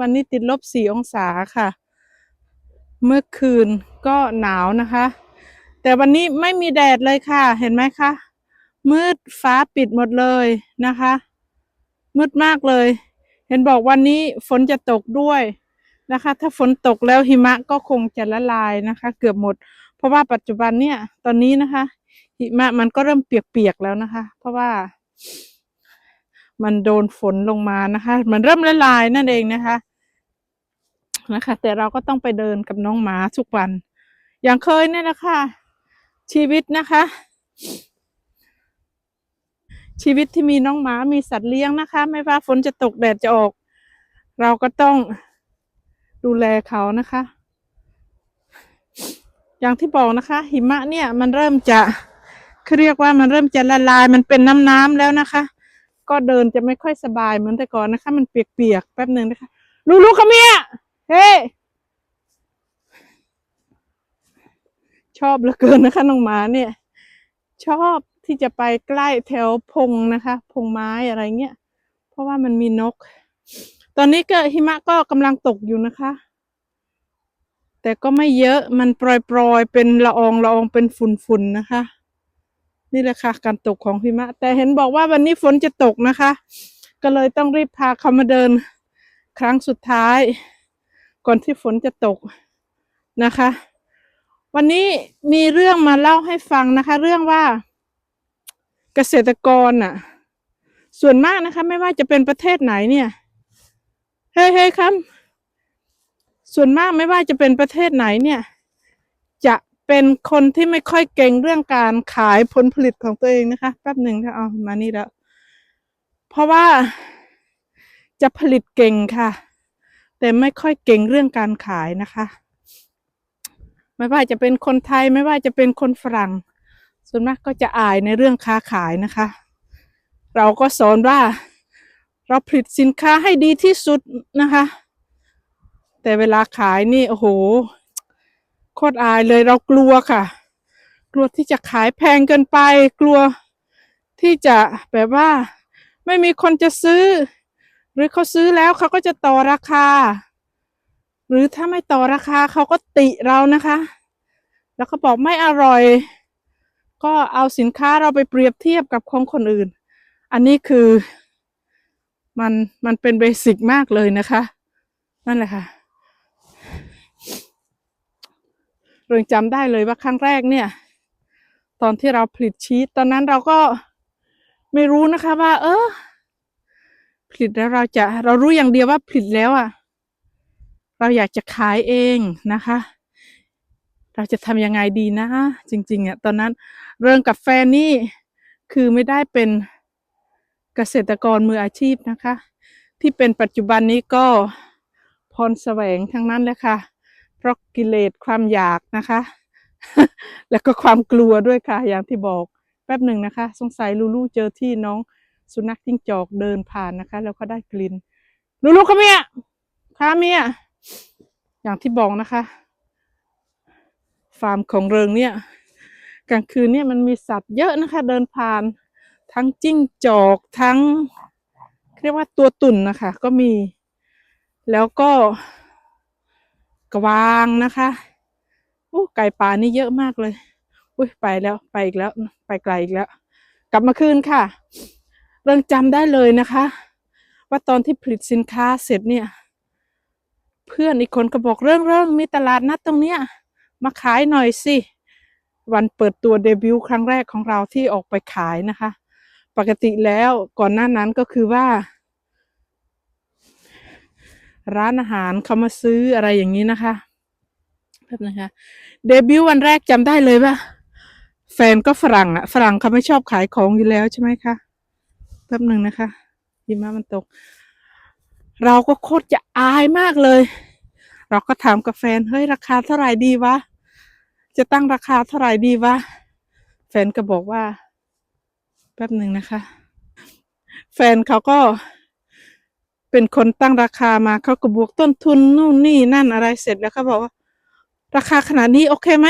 วันนี้ติดลบสี่องศาค่ะ เมื่อคืนก็หนาวนะคะ แต่วันนี้ไม่มีแดดเลยค่ะ เห็นไหมคะ มืดฟ้าปิดหมดเลยนะคะ มืดมากเลย เห็นบอกวันนี้ฝนจะตกด้วยนะคะ ถ้าฝนตกแล้วหิมะก็คงจะละลายนะคะ เกือบหมด เพราะว่าปัจจุบันเนี่ย ตอนนี้นะคะ หิมะมันก็เริ่มเปียกๆแล้วนะคะ เพราะว่า มันโดนฝนลงมานะคะ มันเริ่มละลายนั่นเองนะคะนะคะ แต่เราก็ต้องไปเดินกับน้องหมาทุกวัน อย่างเคยเนี่ยนะคะ ชีวิตนะคะ ชีวิตที่มีน้องหมามีสัตว์เลี้ยงนะคะ ไม่ว่าฝนจะตกแดดจะออก เราก็ต้องดูแลเขานะคะ อย่างที่บอกนะคะ หิมะเนี่ยมันเริ่มจะเขาเรียกว่ามันเริ่มจะละลายมันเป็นน้ำน้ำแล้วนะคะ ก็เดินจะไม่ค่อยสบายเหมือนแต่ก่อนนะคะ มันเปียกๆแป๊บหนึ่งนะคะลูลูกเขาเมียเฮ้ชอบเหลือเกินนะคะน้องหมาเนี่ย ชอบที่จะไปใกล้แถวพงนะคะพงไม้อะไรเงี้ยเพราะว่ามันมีนก ตอนนี้ก็หิมะก็กำลังตกอยู่นะคะ แต่ก็ไม่เยอะมันปล่อยๆเป็นละอองละอองเป็นฝุ่นๆนะคะ นี่แหละค่ะการตกของหิมะ แต่เห็นบอกว่าวันนี้ฝนจะตกนะคะ ก็เลยต้องรีบพาเขามาเดิน ครั้งสุดท้าย ก่อนที่ฝนจะตกนะคะ วันนี้มีเรื่องมาเล่าให้ฟังนะคะ เรื่องว่าเกษตรกรน่ะ ส่วนมากนะคะ ไม่ว่าจะเป็นประเทศไหนเนี่ยเฮ้ยเฮ้ยครับ ส่วนมากไม่ว่าจะเป็นประเทศไหนเนี่ย เป็นคนที่ไม่ค่อยเก่งเรื่องการขายผลผลิตของตัวเองนะคะ แป๊บหนึ่งค่ะเอามานี่แล้ว เพราะว่าจะผลิตเก่งค่ะ แต่ไม่ค่อยเก่งเรื่องการขายนะคะ ไม่ว่าจะเป็นคนไทยไม่ว่าจะเป็นคนฝรั่ง ส่วนมากก็จะอายในเรื่องค้าขายนะคะ เราก็สอนว่าเราผลิตสินค้าให้ดีที่สุดนะคะ แต่เวลาขายนี่โอ้โห โคตรอายเลยเรากลัวค่ะ กลัวที่จะขายแพงเกินไป กลัวที่จะแบบว่า ไม่มีคนจะซื้อ หรือเขาซื้อแล้วเขาก็จะต่อราคา หรือถ้าไม่ต่อราคาเขาก็ติเรานะคะ แล้วเขาบอกไม่อร่อย ก็เอาสินค้าเราไปเปรียบเทียบกับของคนอื่น อันนี้คือมันมันเป็นเบสิกมากเลยนะคะ นั่นแหละค่ะ เรงจำได้เลยว่าครั้งแรกเนี่ย ตอนที่เราผลิตชีสตอนนั้นเราก็ไม่รู้นะคะว่า เออ ผลิตแล้วเราจะเรารู้อย่างเดียวว่าผลิตแล้วอะ่ะ เราอยากจะขายเองนะคะ เราจะทำยังไงดีนะ จริงๆอะตอนนั้นเรื่องกาแฟนนี่คือไม่ได้เป็นเกษตรกรมืออาชีพนะคะ ที่เป็นปัจจุบันนี้ก็พรแสวงทั้งนั้นเลยค่ะ เพราะกิเลสความอยากนะคะ แล้วก็ความกลัวด้วยค่ะ อย่างที่บอกแป๊บหนึ่งนะคะ สงสัยลูลูเจอที่น้องสุนัขจิ้งจอกเดินผ่านนะคะ แล้วก็ได้กลิ่นลูลูค่ะเมียค่ะเมียอย่างที่บอกนะคะ ฟาร์มของเริงเนี่ย กลางคืนเนี่ยมันมีสัตว์เยอะนะคะ เดินผ่านทั้งจิ้งจอกทั้ง เรียกว่าตัวตุ่นนะคะ ก็มี แล้วก็ กวางนะคะโอ้ไก่ป่านี่เยอะมากเลยอุ้ยไปแล้วไปอีกแล้ว ไปไกลอีกแล้ว กลับมาคืนค่ะ เรื่องจำได้เลยนะคะ ว่าตอนที่ผลิตสินค้าเสร็จเนี่ย เพื่อนอีกคนก็บอกเรื่องเรื่องมีตลาดนัดตรงเนี้ย มาขายหน่อยสิวันเปิดตัวเดบิวต์ครั้งแรกของเราที่ออกไปขายนะคะ ปกติแล้วก่อนหน้านั้นก็คือว่า ร้านอาหารเขามาซื้ออะไรอย่างนี้นะคะแป๊บนะคะเดบิวต์วันแรกจำได้เลยว่าแฟนก็ฝรั่งอะฝรั่งเขาไม่ชอบขายของอยู่แล้วใช่ไหมคะแป๊บหนึ่งนะคะหิมะมันตก เราก็โคตรจะอายมากเลย เราก็ถามกับแฟนเฮ้ยราคาเท่าไหร่ดีวะจะตั้งราคาเท่าไหร่ดีวะแฟนก็บอกว่า แป๊บหนึ่งนะคะ แฟนเขาก็ เป็นคนตั้งราคามาเขาก็บวกต้นทุนนู่นนี่นั่นอะไรเสร็จแล้วเขาบอกว่า ราคาขนาดนี้โอเคไหม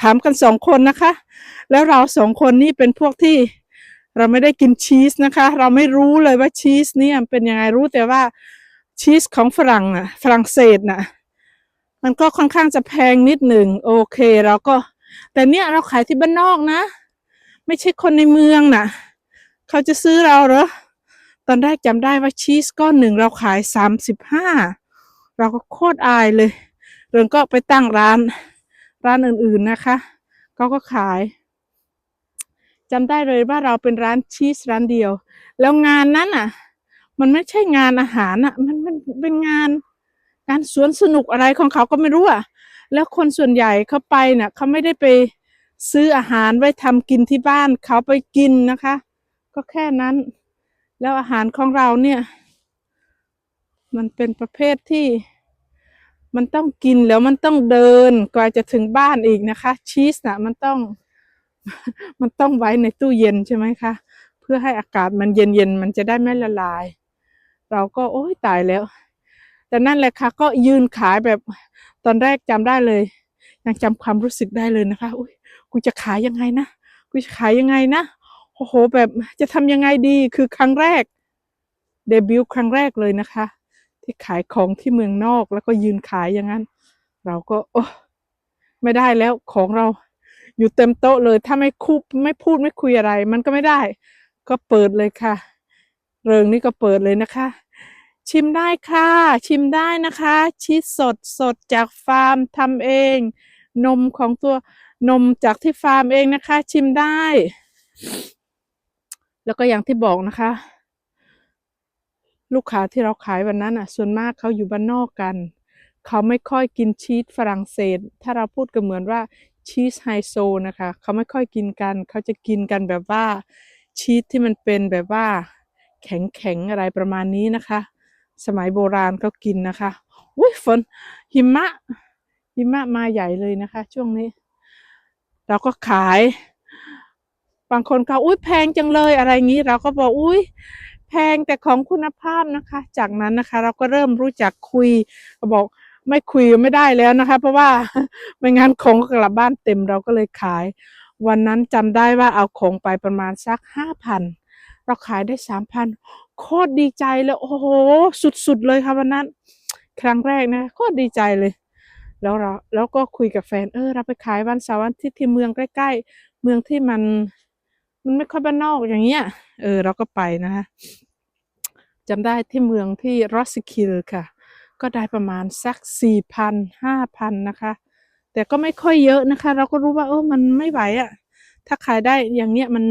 ถามกันสองคนนะคะ แล้วเราสองคนนี่เป็นพวกที่เราไม่ได้กินชีสนะคะ เราไม่รู้เลยว่าชีสเนี่ยเป็นยังไงรู้แต่ว่าชีสของฝรั่งน่ะฝรั่งเศสน่ะ มันก็ค่อนข้างจะแพงนิดหนึ่งโอเคเราก็ แต่เนี่ยเราขายที่บ้านนอกนะ ไม่ใช่คนในเมืองน่ะ เขาจะซื้อเราเหรอ ตอนแรกจำได้ว่าชีสก้อนหนึ่งเราขายสามสิบห้าเราก็โคตรอายเลยเรื่องก็ไปตั้งร้านร้านอื่นๆนะคะเขาก็ขายจำได้เลยว่าเราเป็นร้านชีสร้านเดียว แล้วงานนั้นอะ มันไม่ใช่งานอาหารอะ มันมันเป็นงานงานสวนสนุกอะไรของเขาก็ไม่รู้อะ แล้วคนส่วนใหญ่เขาไปเนี่ยเขาไม่ได้ไปซื้ออาหารไว้ทำกินที่บ้านเขาไปกินนะคะ ก็แค่นั้น แล้วอาหารของเราเนี่ย มันเป็นประเภทที่มันต้องกินแล้วมันต้องเดินกว่าจะถึงบ้านอีกนะคะ ชีสนะมันต้อง มันต้องไว้ในตู้เย็นใช่ไหมคะ เพื่อให้อากาศมันเย็นๆมันจะได้ไม่ละลาย เราก็โอ้ยตายแล้ว แต่นั่นแหละค่ะ ก็ยืนขายแบบตอนแรกจำได้เลย ยังจำความรู้สึกได้เลยนะคะ อุ้ยกูจะขายยังไงนะกูจะขายยังไงนะ โอ้โห แบบจะทำยังไงดีคือครั้งแรก เดบิวต์ครั้งแรกเลยนะคะ ที่ขายของที่เมืองนอกแล้วก็ยืนขายอย่างนั้น เราก็โอ้ไม่ได้แล้วของเราอยู่เต็มโต๊ะเลย ถ้าไม่คุบไม่พูดไม่คุยอะไร มันก็ไม่ได้ ก็เปิดเลยค่ะ เริงนี่ก็เปิดเลยนะคะ ชิมได้ค่ะ ชิมได้นะคะ ชีสสดสดจากฟาร์มทำเอง นมของตัวนมจากที่ฟาร์มเองนะคะ ชิมได้ แล้วก็อย่างที่บอกนะคะ ลูกค้าที่เราขายวันนั้นอะ ส่วนมากเขาอยู่บ้านนอกกัน เขาไม่ค่อยกินชีสฝรั่งเศส ถ้าเราพูดก็เหมือนว่าชีสไฮโซนะคะ เขาไม่ค่อยกินกัน เขาจะกินกันแบบว่าชีสที่มันเป็นแบบว่า แข็งแข็งๆอะไรประมาณนี้นะคะ สมัยโบราณเขากินนะคะอุ้ยฝนหิมะหิมะมาใหญ่เลยนะคะ ช่วงนี้ เราก็ขาย บางคนก็อุ้ยแพงจังเลยอะไรงี้ เราก็บอกอุ้ยแพงแต่ของคุณภาพนะคะ จากนั้นนะคะ เราก็เริ่มรู้จักคุยก็บอกไม่คุยไม่ได้แล้วนะคะ เพราะว่าไม่งั้นของก็กลับบ้านเต็มเราก็เลยขาย วันนั้นจำได้ว่าเอาของไปประมาณสักห้าพันเราขายได้สามพันโคตรดีใจเลยโอ้โหสุดๆเลยค่ะวันนั้น ครั้งแรกนะโคตรดีใจเลยแล้วเราแล้วก็คุยกับแฟนเออเราไปขายวันเสาร์วันที่ที่เมืองใกล้ ๆ เมืองที่มัน มันไม่ค่อยบ้านนอกอย่างเงี้ย เออ เราก็ไปนะคะจำได้ที่เมืองที่รอสคิลค่ะ ก็ได้ประมาณสักสี่พันห้าพันนะคะ แต่ก็ไม่ค่อยเยอะนะคะ เราก็รู้ว่าเออมันไม่ไหวอะ่ะ ถ้าขายได้อย่างเนี้ยมัน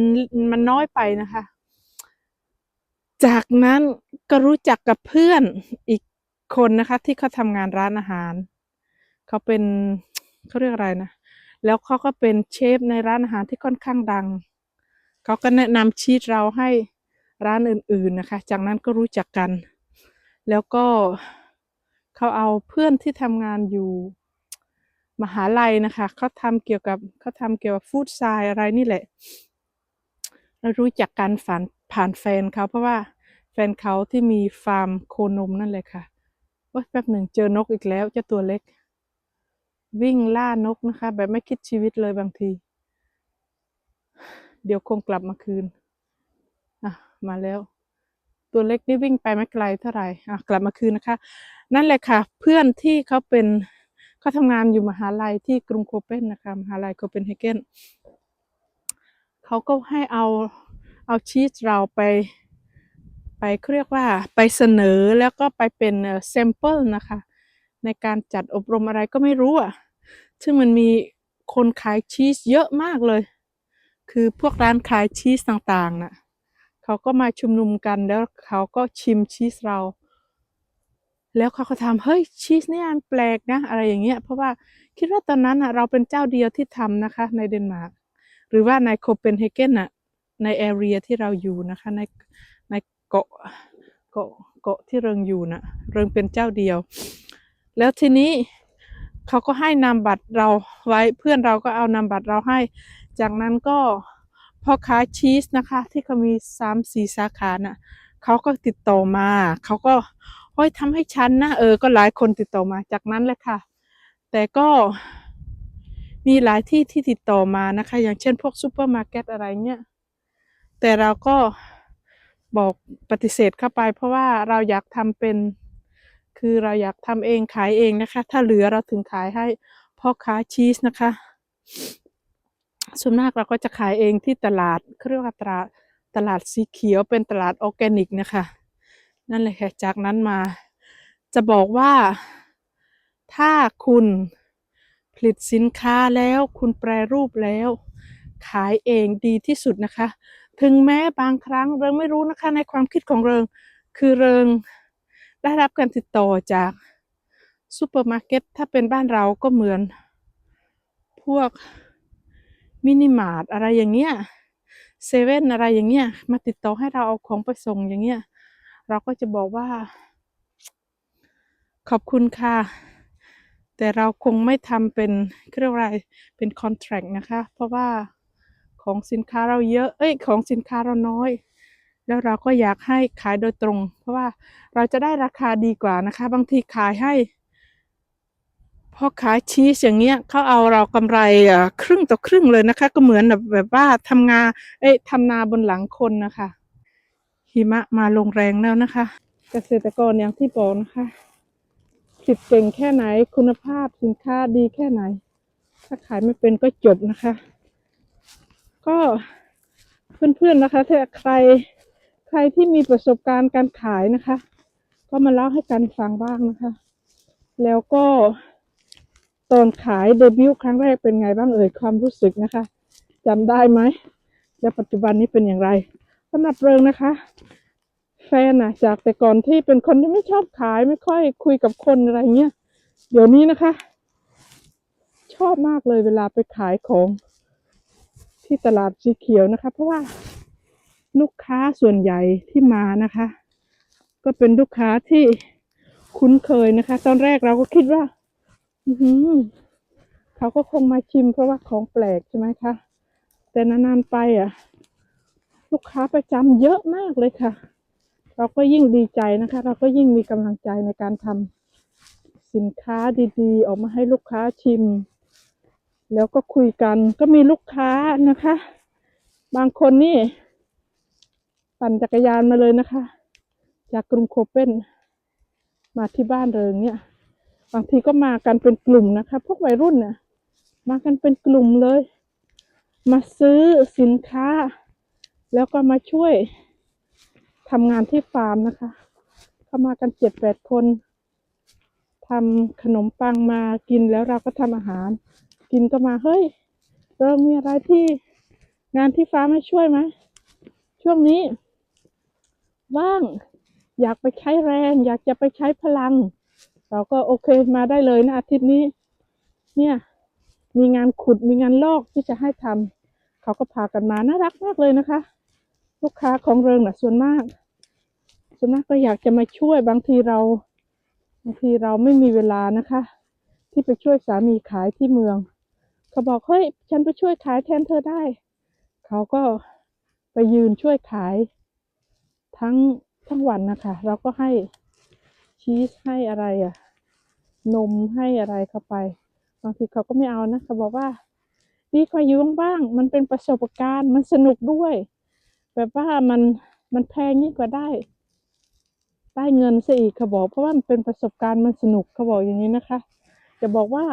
มันน้อยไปนะคะ จากนั้นก็รู้จักกับเพื่อนอีกคนนะคะ ที่เขาทำงานร้านอาหาร เขาเป็นเขาเรียกอะไรนะ แล้วเขาก็เป็นเชฟในร้านอาหารที่ค่อนข้างดัง เขาก็แนะนำชีตเราให้ร้านอื่นๆนะคะ จากนั้นก็รู้จักกัน แล้วก็เขาเอาเพื่อนที่ทำงานอยู่มหาลัยนะคะเขาทำเกี่ยวกับเขาทำเกี่ยวกับฟู้ดไซน์อะไรนี่แหละเรารู้จักกันผ่านผ่านแฟนเขาเพราะว่าแฟนเขาที่มีฟาร์มโคนมนั่นเลยค่ะโอ๊ยแป๊บหนึ่งเจอนกอีกแล้วเจ้าตัวเล็ก วิ่งล่านกนะคะ แบบไม่คิดชีวิตเลยบางที เดี๋ยวคงกลับมาคืนอะมาแล้ว ตัวเล็กนี่วิ่งไปไม่ไกลเท่าไหร่อะกลับมาคืนนะคะ นั่นแหละค่ะ เพื่อนที่เขาเป็นเขาทำงานอยู่มหาลัยที่กรุงโคเปนนะคะมหาลัยโคเปนเฮเกนเขาก็ให้เอาเอาชีสเราไปไปเขาเรียกว่าไปเสนอแล้วก็ไปเป็นแซมเปิลนะคะ ในการจัดอบรมอะไรก็ไม่รู้อะซึ่งมันมีคนขายชีสเยอะมากเลย คือพวกร้านขายชีสต่างๆน่ะเขาก็มาชุมนุมกันแล้วเขาก็ชิมชีสเรา แล้วเขาก็ทำเฮ้ยชีสเนี่ยมันแปลกนะ อะไรอย่างเงี้ยเพราะว่าคิดว่าตอนนั้นอะเราเป็นเจ้าเดียวที่ทำนะคะ ในเดนมาร์กหรือว่าในโคเปนเฮเกนน่ะในแอเรียที่เราอยู่นะคะในในเกาะเกาะเกาะที่เริงอยู่น่ะเริงเป็นเจ้าเดียว แล้วทีนี้เขาก็ให้นามบัตรเราไว้เพื่อนเราก็เอานามบัตรเราให้ จากนั้นก็พ่อค้าชีสนะคะ ที่เขามีสามสี่สาขาน่ะเขาก็ติดต่อมาเขาก็โอ้ยทำให้ฉันนะเออก็หลายคนติดต่อมาจากนั้นแหละค่ะ แต่ก็มีหลายที่ที่ติดต่อมานะคะ อย่างเช่นพวกซูเปอร์มาร์เก็ตอะไรเงี้ยแต่เราก็บอกปฏิเสธเข้าไป เพราะว่าเราอยากทำเป็น คือเราอยากทำเองขายเองนะคะ ถ้าเหลือเราถึงขายให้พ่อค้าชีสนะคะ ส่วนมากเราก็จะขายเองที่ตลาดเขาเรียกว่าตลาดตลาดสีเขียวเป็นตลาดออร์แกนิกนะคะ นั่นเลยค่ะ จากนั้นมา จะบอกว่าถ้าคุณผลิตสินค้าแล้วคุณแปรรูปแล้ว ขายเองดีที่สุดนะคะ ถึงแม้บางครั้งเริงไม่รู้นะคะ ในความคิดของเริง คือเริงได้รับการติดต่อจากซูเปอร์มาร์เก็ตถ้าเป็นบ้านเราก็เหมือนพวก มินิมาร์ทอะไรอย่างเงี้ยเซเว่นอะไรอย่างเงี้ยมาติดต่อให้เราเอาของไปส่งอย่างเงี้ยเราก็จะบอกว่า ขอบคุณค่ะ แต่เราคงไม่ทำเป็นเขาเรียกว่าอะไรเป็นคอนแท c t นะคะ เพราะว่าของสินค้าเราเยอะเอ้ยของสินค้าเราน้อย แล้วเราก็อยากให้ขายโดยตรง เพราะว่าเราจะได้ราคาดีกว่านะคะ บางทีขายให้ พ่อขายชีสอย่างเงี้ยเขาเอาเรากำไรครึ่งต่อครึ่งเลยนะคะ ก็เหมือนแบบแบบว่าทำงานเอ้ยทำนาบนหลังคนนะคะหิมะมาลงแรงแล้วนะคะ เกษตรกรอย่างที่บอกนะคะผลิตเก่งแค่ไหนคุณภาพสินค้าดีแค่ไหน ถ้าขายไม่เป็นก็จบนะคะ ก็เพื่อนๆนะคะถ้าใครใครที่มีประสบการณ์การขายนะคะ ก็มาเล่าให้กันฟังบ้างนะคะ แล้วก็ ตอนขายเดบิวต์ครั้งแรกเป็นไงบ้างเอ่ยความรู้สึกนะคะจำได้ไหมและปัจจุบันนี้เป็นอย่างไรสำหรับเริงนะคะ แฟนอะจากแต่ก่อนที่เป็นคนที่ไม่ชอบขายไม่ค่อยคุยกับคนอะไรเงี้ยเดี๋ยวนี้นะคะ ชอบมากเลยเวลาไปขายของที่ตลาดสีเขียวนะคะ เพราะว่าลูกค้าส่วนใหญ่ที่มานะคะ ก็เป็นลูกค้าที่คุ้นเคยนะคะ ตอนแรกเราก็คิดว่า อืเขาก็คงมาชิมเพราะว่าของแปลกใช่ไหมคะ แต่นานๆไปอะ ลูกค้าประจำเยอะมากเลยค่ะ เราก็ยิ่งดีใจนะคะ เราก็ยิ่งมีกำลังใจในการทำสินค้าดีๆ ออกมาให้ลูกค้าชิม แล้วก็คุยกันก็มีลูกค้านะคะ บางคนนี่ ปั่นจักรยานมาเลยนะคะ จากกรุงโคเปนมาที่บ้านเริงเนี่ย บางทีก็มากันเป็นกลุ่มนะคะ พวกวัยรุ่นเนี่ยมากันเป็นกลุ่มเลย มาซื้อสินค้า แล้วก็มาช่วยทำงานที่ฟาร์มนะคะ เข้ามากันเจ็ดแปดคนทำขนมปังมากินแล้วเราก็ทำอาหาร กินก็มาเฮ้ย เรามีอะไรที่งานที่ฟาร์มให้ช่วยไหมช่วงนี้ ว่าง อยากไปใช้แรง อยากจะไปใช้พลัง เราก็โอเคมาได้เลยนะอาทิตย์นี้ เนี่ย มีงานขุดมีงานลอกที่จะให้ทำเขาก็พากันมาน่ารักมากเลยนะคะ ลูกค้าของเริงน่ะส่วนมาก ส่วนมากก็อยากจะมาช่วยบางทีเราบางทีเราไม่มีเวลานะคะ ที่ไปช่วยสามีขายที่เมือง เขาบอกเฮ้ยฉันไปช่วยขายแทนเธอได้ เขาก็ไปยืนช่วยขายทั้งทั้งวันนะคะ เราก็ให้ ชีสให้อะไรอะนมให้อะไรเข้าไปบางทีเขาก็ไม่เอานะเขาบอกว่าดีกว่าอยู่บ้างๆมันเป็นประสบการณ์มันสนุกด้วย แบบว่ามันมันแพงยิ่งกว่าได้ได้เงินซะอีกเขาบอก เพราะว่ามันเป็นประสบการณ์มันสนุกเขาบอกอย่างนี้นะคะ จะบอกว่า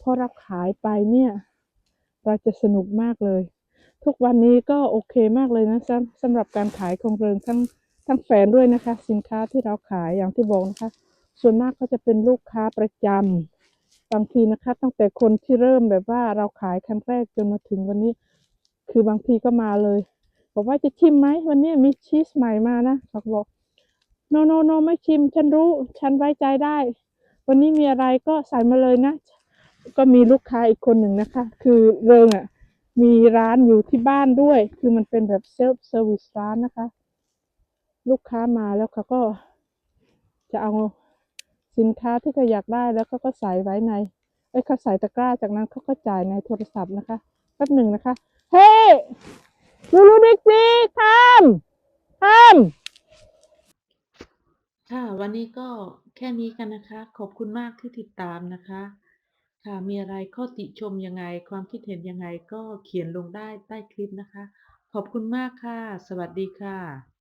พอเราขายไปเนี่ย เราจะสนุกมากเลย ทุกวันนี้ก็โอเคมากเลยนะสำสำหรับการขายของเริงทั้ง ทั้งแฟนด้วยนะคะ สินค้าที่เราขายอย่างที่บอกนะคะ ส่วนมากก็จะเป็นลูกค้าประจำบางทีนะคะ ตั้งแต่คนที่เริ่มแบบว่าเราขายครั้งแรกจนมาถึงวันนี้ คือบางทีก็มาเลยบอกว่าจะชิมไหมวันนี้มีชีสใหม่มานะเขาบอกโนโนโนไม่ชิม ฉันรู้ ฉันไว้ใจได้ วันนี้มีอะไรก็ใส่มาเลยนะ ก็มีลูกค้าอีกคนหนึ่งนะคะ คือเริงอะมีร้านอยู่ที่บ้านด้วย คือมันเป็นแบบเซลฟ์เซอร์วิสร้านนะคะ ลูกค้ามาแล้วเขาก็จะเอาสินค้าที่เขาอยากได้แล้วเขาก็ใส่ไว้ในเอ้เขาใส่ตะกร้าจากนั้นเขาก็จ่ายในโทรศัพท์นะคะแป๊บหนึ่งนะคะ เฮ้ลูลูดิกซี่ทำทำค่ะ วันนี้ก็แค่นี้กันนะคะ ขอบคุณมากที่ติดตามนะคะ ค่ะมีอะไรข้อติชมยังไง ความคิดเห็นยังไงก็เขียนลงได้ใต้คลิปนะคะ ขอบคุณมากค่ะ สวัสดีค่ะ